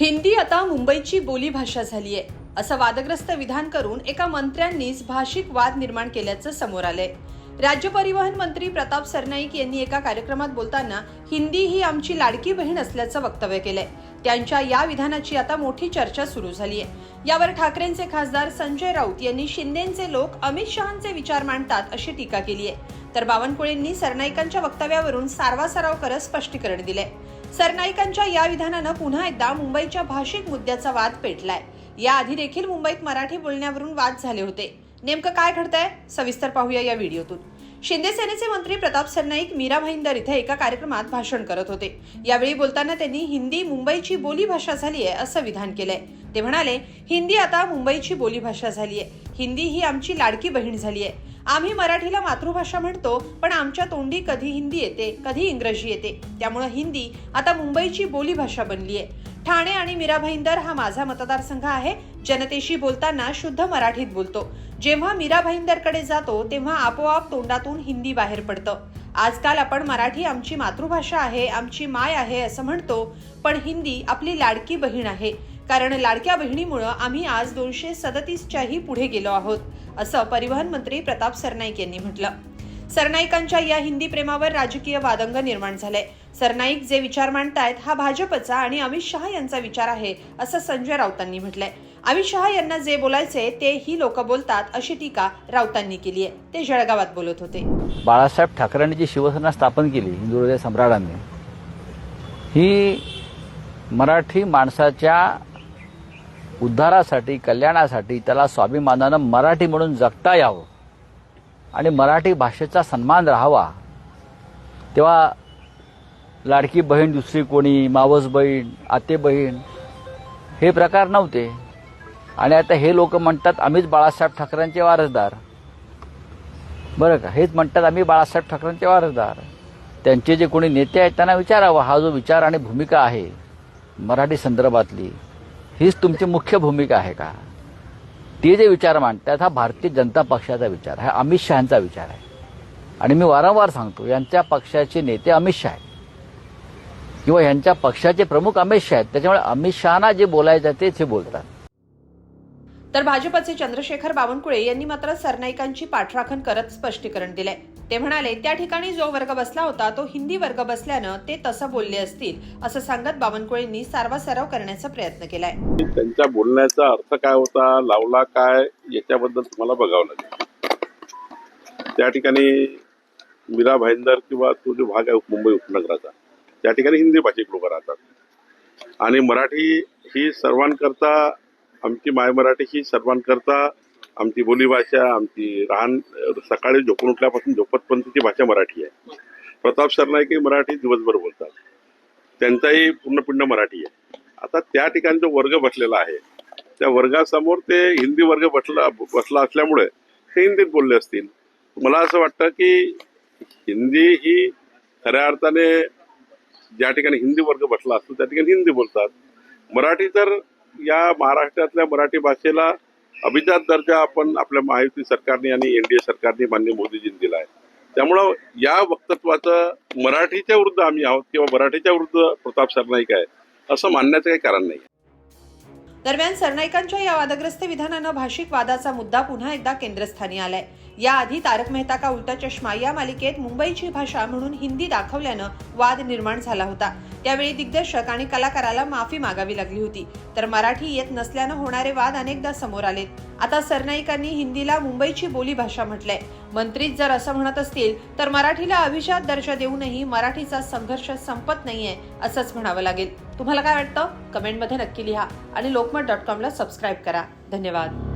हिंदी आता मुंबईची बोलीभाषा झाली आहे. असं वादग्रस्त विधान करून एका मंत्र्यांनीच भाषिक वाद निर्माण केल्याचं समोर आलंय. राज्य परिवहन मंत्री प्रताप सरनाईक यांनी एका कार्यक्रमात बोलताना हिंदी ही आमची लाडकी बहीण असल्याचं वक्तव्य केलंय. त्यांच्या या विधानाची आता मोठी चर्चा सुरू झाली आहे यावर ठाकरेंचे खासदार संजय राऊत यांनी शिंदेचे लोक अमित शहाचे विचार मांडतात अशी टीका केली आहे तर बावनकुळेंनी सरनाईकांच्या वक्तव्यावरून सारवासाराव करत स्पष्टीकरण दिलंय. सरनाईकांच्या या विधानानं पुन्हा एकदा मुंबईच्या भाषिक मुद्द्याचा वाद पेटलाय. याआधी देखील मुंबईत मराठी बोलण्यावरून वाद झाले होते. नेमकं काय घडतंय? सविस्तर पाहूया या व्हिडिओतून. शिंदे सेनेचे मंत्री प्रताप सरनाईक मीरा भाईंदर इथे एका कार्यक्रमात भाषण करत होते. यावेळी बोलताना त्यांनी हिंदी मुंबईची बोलीभाषा झाली आहे असं विधान केलंय. ते म्हणाले हिंदी आता मुंबईची बोलीभाषा झाली आहे हिंदी ही आमची लाडकी बहीण झाली आहे आम्ही मराठीला मातृभाषा म्हणतो पण आमच्या तोंडी कधी हिंदी येते कधी इंग्रजी येते. त्यामुळं हिंदी आता मुंबईची बोलीभाषा बनली आहे. ठाणे आणि मीरा भाईंदर हा माझा मतदारसंघ आहे. जनतेशी बोलताना शुद्ध मराठीत बोलतो. जेव्हा मीरा भाईंदरकडे जातो तेव्हा आपोआप तोंडातून हिंदी बाहेर पडतं. आजकाल आपण मराठी आमची मातृभाषा आहे आमची माय आहे असं म्हणतो पण हिंदी आपली लाडकी बहीण आहे. कारण लाडक्या बहिणीमुळं आम्ही आज दोनशे सदतीसच्याही पुढे गेलो आहोत असं परिवहन मंत्री प्रताप सरनाईक यांनी म्हटलं. सरनाईकांच्या या हिंदी प्रेमावर राजकीय वादंग निर्माण झालंय सरनाईक जे विचार मांडतायत हा भाजपचा आणि अमित शहा यांचा विचार आहे असं संजय राऊतांनी म्हटलंय. अमित शहा यांना जे बोलायचे ते ही लोक बोलतात अशी टीका राऊतांनी केली आहे. ते जळगावात बोलत होते. बाळासाहेब ठाकरेंनी जी शिवसेना स्थापन केली हिंदू हृदय सम्राटांनी ही मराठी माणसाच्या उद्धारासाठी कल्याणासाठी त्याला स्वाभिमानानं मराठी म्हणून जगता यावं आणि मराठी भाषेचा सन्मान राहावा. तेव्हा लाडकी बहीण दुसरी कोणी मावस बहीण आते बहीण हे प्रकार नव्हते. आणि आता हे लोक म्हणतात आम्हीच बाळासाहेब ठाकरेंचे वारसदार. बरं का? हेच म्हणतात आम्ही बाळासाहेब ठाकरेंचे वारसदार. त्यांचे जे कोणी नेते आहेत त्यांना विचारावं. हा जो विचार आणि भूमिका आहे मराठी संदर्भातली. हीच तुमची मुख्य भूमिका आहे का? ते जे विचार मांडतात हा भारतीय जनता पक्षाचा विचार आहे अमित शहाचा विचार आहे. आणि मी वारंवार सांगतो यांच्या पक्षाचे नेते अमित शहा आहेत. किंवा यांच्या पक्षाचे प्रमुख अमित शहा आहेत. त्याच्यामुळे अमित शहाना जे बोलायचं तेच हे बोलतात. तर भाजपचे चंद्रशेखर बावनकुळे यांनी मात्र सरनाईकांची पाठराखण करत स्पष्टीकरण दिलंय. ते म्हणाले त्या ठिकाणी जो वर्ग बसला होता तो हिंदी वर्ग बसल्यानं ते तसं बोलले असतील असं सांगत बावनकुळेंनी सारवासारव करण्याचा प्रयत्न केलाय. त्यांच्या बोलण्याचा अर्थ काय होता लावला काय याच्याबद्दल तुम्हाला बघावं लागेल. त्या ठिकाणी मीरा भाईंदर किंवा तो जो भाग आहे मुंबई उपनगराचा त्या ठिकाणी हिंदी भाषिक लोक राहतात. आणि मराठी ही सर्वांकरता आमची माय मराठी ही सर्वांकरता आमची बोलीभाषा आमची राहण सकाळी झोपून उठल्यापासून झोपतपर्यंतची भाषा मराठी आहे. प्रताप सरनाईकही मराठी दिवसभर बोलतात. त्यांचाही पूर्णपिंड मराठी आहे. आता त्या ठिकाणी जो वर्ग बसलेला आहे त्या वर्गासमोर ते हिंदी वर्ग बसला बसला असल्यामुळे ते हिंदीत बोलले असतील. मला असं वाटतं की हिंदी ही खऱ्या अर्थाने ज्या ठिकाणी हिंदी वर्ग बसला असतो त्या ठिकाणी हिंदी बोलतात. मराठी तर या महाराष्ट्रातल्या मराठी भाषेला अभिजात दर्जा आपण आपल्या महायुती सरकारने आणि एन डी ए सरकारने मान्य मोदीजींनी दिला आहे त्यामुळं या वक्तत्वाचं मराठीच्या विरुद्ध आम्ही आहोत किंवा मराठीच्या विरुद्ध प्रताप सरनाईक आहे असं मानण्याचं काही कारण नाही. दरम्यान सरनाईकांच्या या वादग्रस्त विधानानं भाषिक वादाचा मुद्दा पुन्हा एकदा केंद्रस्थानी आलाय. याआधी तारक मेहता का उलटा चष्मा या मालिकेत मुंबईची भाषा म्हणून हिंदी दाखवल्यानं वाद निर्माण झाला होता. त्यावेळी दिग्दर्शक आणि कलाकाराला माफी मागावी लागली होती. तर मराठी येत नसल्यानं होणारे वाद अनेकदा समोर आलेत. आता सरनाईकांनी हिंदीला मुंबईची बोलीभाषा म्हटलंय. मंत्रीच जर असं म्हणत असतील तर मराठीला अभिजात दर्जा देऊनही मराठीचा संघर्ष संपत नाहीये असंच म्हणावं लागेल. तुम्हाला काय वाटतं? कमेंटमध्ये नक्की लिहा आणि लोकमत डॉट कॉमला सबस्क्राईब करा. धन्यवाद.